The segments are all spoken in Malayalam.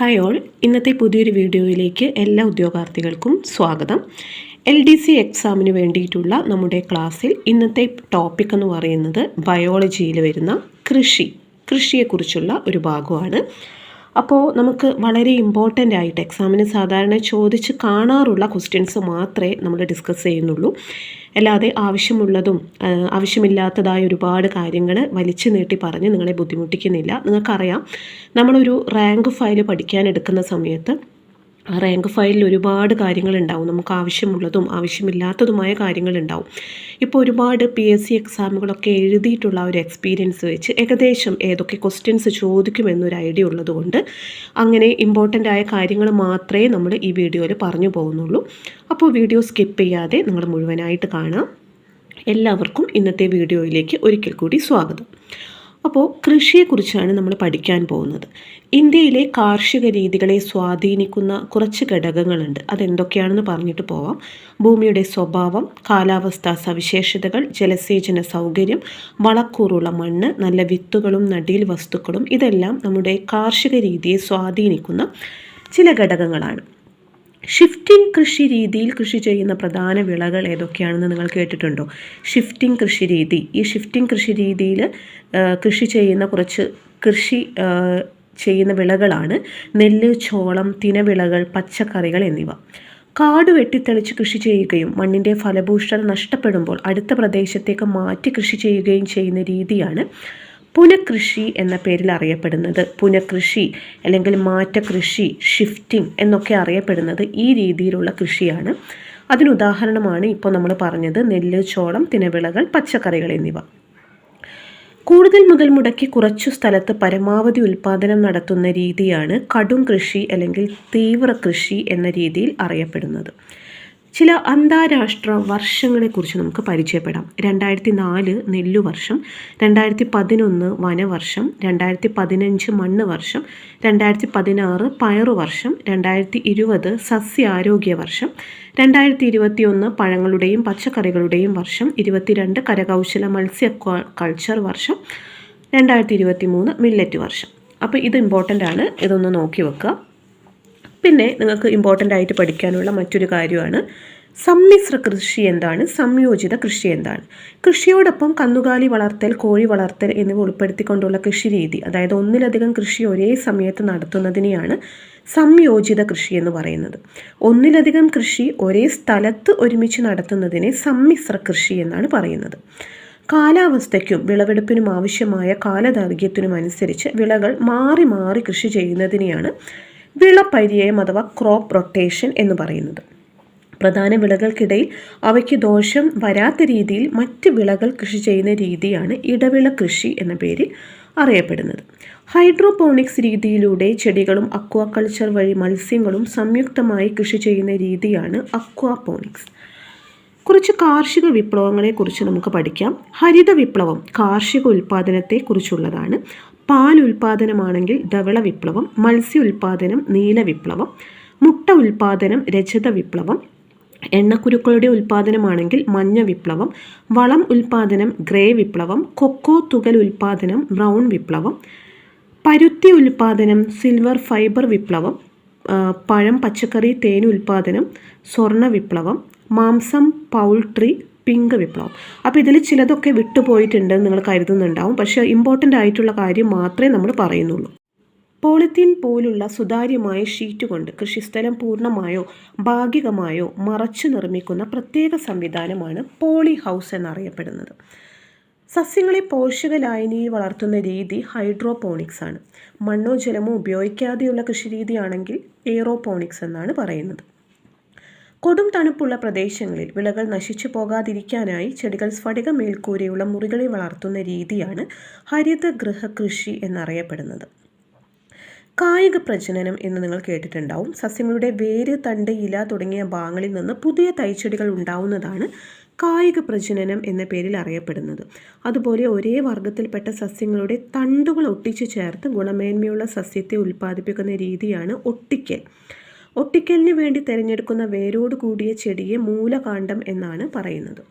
Hi all. ഇന്നത്തെ പുതിയൊരു വീഡിയോയിലേക്ക് എല്ലാ ഉദ്യോഗാർത്ഥികൾക്കും സ്വാഗതം. എൽ ഡി സി എക്സാമിന് വേണ്ടിയിട്ടുള്ള നമ്മുടെ ക്ലാസ്സിൽ ഇന്നത്തെ ടോപ്പിക് എന്ന് പറയുന്നത് ബയോളജിയിൽ വരുന്ന കൃഷി കൃഷിയെക്കുറിച്ചുള്ള ഒരു ഭാഗമാണ്. അപ്പോൾ നമുക്ക് വളരെ ഇമ്പോർട്ടന്റ് ആയിട്ട് എക്സാമിന് സാധാരണ ചോദിച്ച് കാണാറുള്ള ക്വസ്റ്റ്യൻസ് മാത്രമേ നമ്മൾ ഡിസ്കസ് ചെയ്യുന്നുള്ളൂ. അല്ലാതെ ആവശ്യമുള്ളതും ആവശ്യമില്ലാത്തതായ ഒരുപാട് കാര്യങ്ങൾ വലിച്ചു നീട്ടി പറഞ്ഞ് നിങ്ങളെ ബുദ്ധിമുട്ടിക്കുന്നില്ല. നിങ്ങൾക്കറിയാം നമ്മളൊരു റാങ്ക് ഫയൽ പഠിക്കാൻ എടുക്കുന്ന സമയത്ത് റാങ്ക് ഫയലിൽ ഒരുപാട് കാര്യങ്ങളുണ്ടാവും. നമുക്ക് ആവശ്യമുള്ളതും ആവശ്യമില്ലാത്തതുമായ കാര്യങ്ങളുണ്ടാവും. ഇപ്പോൾ ഒരുപാട് പി എസ് സി എക്സാമുകളൊക്കെ എഴുതിയിട്ടുള്ള ഒരു എക്സ്പീരിയൻസ് വെച്ച് ഏകദേശം ഏതൊക്കെ ക്വസ്റ്റ്യൻസ് ചോദിക്കുമെന്നൊരു ഐഡിയ ഉള്ളതുകൊണ്ട് അങ്ങനെ ഇമ്പോർട്ടന്റ് ആയ കാര്യങ്ങൾ മാത്രമേ നമ്മൾ ഈ വീഡിയോയിൽ പറഞ്ഞു പോകുന്നുള്ളൂ. അപ്പോൾ വീഡിയോ സ്കിപ്പ് ചെയ്യാതെ നിങ്ങൾ മുഴുവനായിട്ട് കാണാം. എല്ലാവർക്കും ഇന്നത്തെ വീഡിയോയിലേക്ക് ഒരിക്കൽ കൂടി സ്വാഗതം. അപ്പോൾ കൃഷിയെക്കുറിച്ചാണ് നമ്മൾ പഠിക്കാൻ പോകുന്നത്. ഇന്ത്യയിലെ കാർഷിക രീതികളെ സ്വാധീനിക്കുന്ന കുറച്ച് ഘടകങ്ങളുണ്ട്. അതെന്തൊക്കെയാണെന്ന് പറഞ്ഞിട്ട് പോവാം. ഭൂമിയുടെ സ്വഭാവം കാലാവസ്ഥാ സവിശേഷതകൾ ജലസേചന സൗകര്യം വളക്കൂറുള്ള മണ്ണ് നല്ല വിത്തുകളും നടീൽ വസ്തുക്കളും ഇതെല്ലാം നമ്മുടെ കാർഷിക രീതിയെ സ്വാധീനിക്കുന്ന ചില ഘടകങ്ങളാണ്. ഷിഫ്റ്റിംഗ് കൃഷി രീതിയിൽ കൃഷി ചെയ്യുന്ന പ്രധാന വിളകൾ ഏതൊക്കെയാണെന്ന് നിങ്ങൾ കേട്ടിട്ടുണ്ടോ? ഷിഫ്റ്റിംഗ് കൃഷി രീതി. ഈ ഷിഫ്റ്റിംഗ് കൃഷി രീതിയിൽ കൃഷി ചെയ്യുന്ന കുറച്ച് കൃഷി ചെയ്യുന്ന വിളകളാണ് നെല്ല് ചോളം തിനവിളകൾ പച്ചക്കറികൾ എന്നിവ. കാട് വെട്ടിത്തെളിച്ച് കൃഷി ചെയ്യുകയും മണ്ണിന്റെ ഫലഭൂഷണം നഷ്ടപ്പെടുമ്പോൾ അടുത്ത പ്രദേശത്തേക്ക് മാറ്റി കൃഷി ചെയ്യുകയും ചെയ്യുന്ന രീതിയാണ് പുനഃകൃഷി എന്ന പേരിൽ അറിയപ്പെടുന്നത്. പുനഃകൃഷി അല്ലെങ്കിൽ മാറ്റകൃഷി ഷിഫ്റ്റിംഗ് എന്നൊക്കെ അറിയപ്പെടുന്നത് ഈ രീതിയിലുള്ള കൃഷിയാണ്. അതിനുദാഹരണമാണ് ഇപ്പോൾ നമ്മൾ പറഞ്ഞത് നെല്ല് ചോളം തിനവിളകൾ പച്ചക്കറികൾ എന്നിവ. കൂടുതൽ മുതൽ മുടക്കി കുറച്ചു സ്ഥലത്ത് പരമാവധി ഉൽപ്പാദനം നടത്തുന്ന രീതിയാണ് കടും കൃഷി അല്ലെങ്കിൽ തീവ്ര കൃഷി എന്ന രീതിയിൽ അറിയപ്പെടുന്നത്. ചില അന്താരാഷ്ട്ര വർഷങ്ങളെക്കുറിച്ച് നമുക്ക് പരിചയപ്പെടാം. രണ്ടായിരത്തി നാല് നെല്ലു വർഷം രണ്ടായിരത്തി പതിനൊന്ന് വനവർഷം രണ്ടായിരത്തി പതിനഞ്ച് മണ്ണ് വർഷം രണ്ടായിരത്തി പതിനാറ് പയറു വർഷം രണ്ടായിരത്തി ഇരുപത് സസ്യാരോഗ്യ വർഷം രണ്ടായിരത്തി ഇരുപത്തി ഒന്ന് പഴങ്ങളുടെയും പച്ചക്കറികളുടെയും വർഷം ഇരുപത്തിരണ്ട് കരകൗശല മത്സ്യ കൾച്ചർ വർഷം രണ്ടായിരത്തി ഇരുപത്തി മൂന്ന് മില്ലറ്റ് വർഷം. അപ്പോൾ ഇത് ഇമ്പോർട്ടന്റ് ആണ്. ഇതൊന്ന് നോക്കി വെക്കുക പിന്നെ നിങ്ങൾക്ക് ഇമ്പോർട്ടന്റ് ആയിട്ട് പഠിക്കാനുള്ള മറ്റൊരു കാര്യമാണ് സമ്മിശ്ര കൃഷി എന്താണ്? സംയോജിത കൃഷി എന്താണ്? കൃഷിയോടൊപ്പം കന്നുകാലി വളർത്തൽ കോഴി വളർത്തൽ എന്നിവ ഉൾപ്പെടുത്തിക്കൊണ്ടുള്ള കൃഷി രീതി അതായത് ഒന്നിലധികം കൃഷി ഒരേ സമയത്ത് നടത്തുന്നതിനെയാണ് സംയോജിത കൃഷി എന്ന് പറയുന്നത്. ഒന്നിലധികം കൃഷി ഒരേ സ്ഥലത്ത് ഒരുമിച്ച് നടത്തുന്നതിനെ സമ്മിശ്ര കൃഷി എന്നാണ് പറയുന്നത്. കാലാവസ്ഥയ്ക്കും വിളവെടുപ്പിനും ആവശ്യമായ കാലദൈർഘ്യത്തിനും അനുസരിച്ച് വിളകൾ മാറി മാറി കൃഷി ചെയ്യുന്നതിനെയാണ് വിളപര്യായം അഥവാ ക്രോപ്പ് റൊട്ടേഷൻ എന്ന് പറയുന്നത്. പ്രധാന വിളകൾക്കിടയിൽ അവയ്ക്ക് ദോഷം വരാത്ത രീതിയിൽ മറ്റ് വിളകൾ കൃഷി ചെയ്യുന്ന രീതിയാണ് ഇടവിള കൃഷി എന്ന പേരിൽ അറിയപ്പെടുന്നത്. ഹൈഡ്രോപോണിക്സ് രീതിയിലൂടെ ചെടികളും അക്വാകൾച്ചർ വഴി മത്സ്യങ്ങളും സംയുക്തമായി കൃഷി ചെയ്യുന്ന രീതിയാണ് അക്വാപോണിക്സ്. കുറച്ച് കാർഷിക വിപ്ലവങ്ങളെക്കുറിച്ച് നമുക്ക് പഠിക്കാം. ഹരിത വിപ്ലവം കാർഷിക ഉൽപ്പാദനത്തെ കുറിച്ചുള്ളതാണ് പാൽ ഉൽപാദനമാണെങ്കിൽ ധവള വിപ്ലവം മത്സ്യ ഉൽപാദനം നീല വിപ്ലവം മുട്ട ഉൽപാദനം രജത വിപ്ലവം എണ്ണക്കുരുക്കളുടെ ഉൽപാദനമാണെങ്കിൽ മഞ്ഞ വിപ്ലവം വളം ഉൽപാദനം ഗ്രേ വിപ്ലവം കൊക്കോ തുകൽ ഉൽപാദനം ബ്രൗൺ വിപ്ലവം പരുത്തി ഉൽപാദനം സിൽവർ ഫൈബർ വിപ്ലവം പഴം പച്ചക്കറി തേൻ ഉൽപാദനം സ്വർണ വിപ്ലവം മാംസം പൗൾട്രി പിങ്ക് വിപ്ലവം. അപ്പോൾ ഇതിൽ ചിലതൊക്കെ വിട്ടുപോയിട്ടുണ്ട് നിങ്ങൾ കരുതുന്നുണ്ടാവും. പക്ഷേ ഇമ്പോർട്ടന്റ് ആയിട്ടുള്ള കാര്യം മാത്രമേ നമ്മൾ പറയുന്നുള്ളൂ. പോളിത്തീൻ പോലുള്ള സുതാര്യമായ ഷീറ്റ് കൊണ്ട് കൃഷിസ്ഥലം പൂർണമായോ ഭാഗികമായോ മറച്ചു നിർമ്മിക്കുന്ന പ്രത്യേക സംവിധാനമാണ് പോളി ഹൗസ് എന്നറിയപ്പെടുന്നത്. സസ്യങ്ങളെ പോഷക ലായനിയിൽ വളർത്തുന്ന രീതി ഹൈഡ്രോപോണിക്സ് ആണ് മണ്ണോ ജലമോ ഉപയോഗിക്കാതെയുള്ള കൃഷിരീതിയാണെങ്കിൽ എയറോപോണിക്സ് എന്നാണ് പറയുന്നത്. കൊടും തണുപ്പുള്ള പ്രദേശങ്ങളിൽ വിളകൾ നശിച്ചു പോകാതിരിക്കാനായി ചെടികൾ സ്ഫടിക മേൽക്കൂരയുള്ള മുറികളിൽ വളർത്തുന്ന രീതിയാണ് ഹരിതഗൃഹ കൃഷി എന്നറിയപ്പെടുന്നത്. കായിക പ്രജനനം എന്ന് നിങ്ങൾ കേട്ടിട്ടുണ്ടാവും. സസ്യങ്ങളുടെ വേര് തണ്ട് ഇല തുടങ്ങിയ ഭാഗങ്ങളിൽ നിന്ന് പുതിയ തൈച്ചെടികൾ ഉണ്ടാവുന്നതാണ് കായിക പ്രജനനം എന്ന പേരിൽ അറിയപ്പെടുന്നത്. അതുപോലെ ഒരേ വർഗത്തിൽപ്പെട്ട സസ്യങ്ങളുടെ തണ്ടുകൾ ഒട്ടിച്ചു ചേർത്ത് ഗുണമേന്മയുള്ള സസ്യത്തെ ഉൽപ്പാദിപ്പിക്കുന്ന രീതിയാണ് ഒട്ടിക്കൽ. ഒട്ടിക്കലിന് വേണ്ടി തിരഞ്ഞെടുക്കുന്ന വേരോട് കൂടിയ ചെടിയെ മൂലകാന്ഡം എന്നാണ് പറയുന്നത്.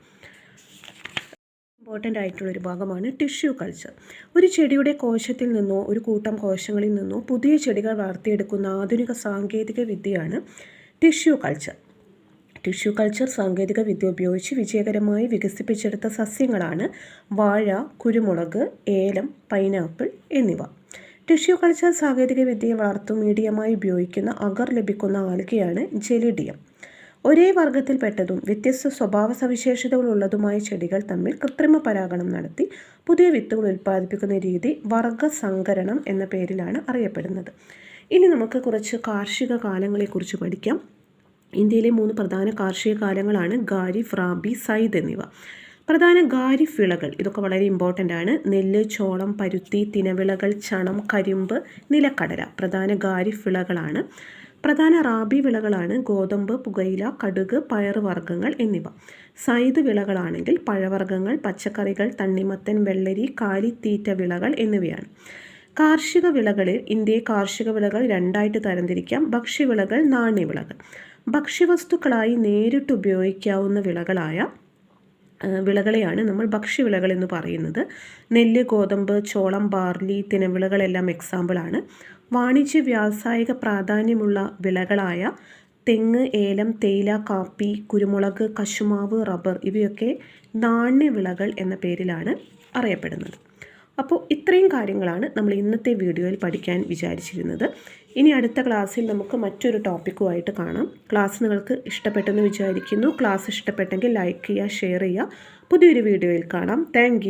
ഇമ്പോർട്ടന്റ് ആയിട്ടുള്ള ഒരു ഭാഗമാണ് ടിഷ്യൂ കൾച്ചർ ഒരു ചെടിയുടെ കോശത്തിൽ നിന്നോ ഒരു കൂട്ടം കോശങ്ങളിൽ നിന്നോ പുതിയ ചെടികൾ വളർത്തിയെടുക്കുന്ന ആധുനിക സാങ്കേതിക വിദ്യയാണ് ടിഷ്യൂ കൾച്ചർ ടിഷ്യൂ കൾച്ചർ സാങ്കേതിക വിദ്യ ഉപയോഗിച്ച് വിജയകരമായി വികസിപ്പിച്ചെടുത്ത സസ്യങ്ങളാണ് വാഴ കുരുമുളക് ഏലം പൈനാപ്പിൾ എന്നിവ. ടിഷ്യൂ കൾച്ചർ സാങ്കേതിക വിദ്യയെ വളർത്തു മീഡിയമായി ഉപയോഗിക്കുന്ന അഗർ ലഭിക്കുന്ന ആൽഗയാണ് ജെലിഡിയം. ഒരേ വർഗത്തിൽപ്പെട്ടതും വ്യത്യസ്ത സ്വഭാവ സവിശേഷതകളുള്ളതുമായ ചെടികൾ തമ്മിൽ കൃത്രിമ പരാഗണം നടത്തി പുതിയ വിത്തുകൾ ഉൽപ്പാദിപ്പിക്കുന്ന രീതി വർഗസങ്കരണം എന്ന പേരിലാണ് അറിയപ്പെടുന്നത്. ഇനി നമുക്ക് കുറച്ച് കാർഷിക കാലങ്ങളെക്കുറിച്ച് പഠിക്കാം. ഇന്ത്യയിലെ മൂന്ന് പ്രധാന കാർഷിക കാലങ്ങളാണ് ഗാരി റാബി സൈദ് എന്നിവ. പ്രധാന ഖാരിഫ് വിളകൾ ഇതൊക്കെ വളരെ ഇമ്പോർട്ടന്റ് ആണ്. നെല്ല് ചോളം പരുത്തി തിനവിളകൾ ചണം കരിമ്പ് നിലക്കടല പ്രധാന ഖാരിഫ് വിളകളാണ് പ്രധാന റാബി വിളകളാണ് ഗോതമ്പ് പുകയില കടുക് പയറുവർഗങ്ങൾ എന്നിവ. സൈദ് വിളകളാണെങ്കിൽ പഴവർഗങ്ങൾ പച്ചക്കറികൾ തണ്ണിമത്തൻ വെള്ളരി കാലിത്തീറ്റ വിളകൾ എന്നിവയാണ്. കാർഷിക വിളകളിൽ ഇന്ത്യയെ കാർഷിക വിളകൾ രണ്ടായിട്ട് തരംതിരിക്കാം. ഭക്ഷ്യവിളകൾ നാണ്യവിളകൾ. ഭക്ഷ്യവസ്തുക്കളായി നേരിട്ട് ഉപയോഗിക്കാവുന്ന വിളകളായ വിളകളെയാണ് നമ്മൾ ഭക്ഷ്യവിളകൾ എന്ന് പറയുന്നത്. നെല്ല് ഗോതമ്പ് ചോളം ബാർലി തിനവിളകളെല്ലാം എക്സാമ്പിളാണ് വാണിജ്യ വ്യാവസായിക പ്രാധാന്യമുള്ള വിളകളായ തെങ്ങ് ഏലം തേയില കാപ്പി കുരുമുളക് കശുമാവ് റബ്ബർ ഇവയൊക്കെ നാണ്യവിളകൾ എന്ന പേരിലാണ് അറിയപ്പെടുന്നത്. അപ്പോൾ ഇത്രയും കാര്യങ്ങളാണ് നമ്മൾ ഇന്നത്തെ വീഡിയോയിൽ പഠിക്കാൻ വിചാരിച്ചിരുന്നത്. ഇനി അടുത്ത ക്ലാസ്സിൽ നമുക്ക് മറ്റൊരു ടോപ്പിക്കുമായിട്ട് കാണാം. ക്ലാസ് നിങ്ങൾക്ക് ഇഷ്ടപ്പെട്ടെന്ന് വിചാരിക്കുന്നു. ക്ലാസ് ഇഷ്ടപ്പെട്ടെങ്കിൽ ലൈക്ക് ചെയ്യുക ഷെയർ ചെയ്യുക. പുതിയൊരു വീഡിയോയിൽ കാണാം. താങ്ക്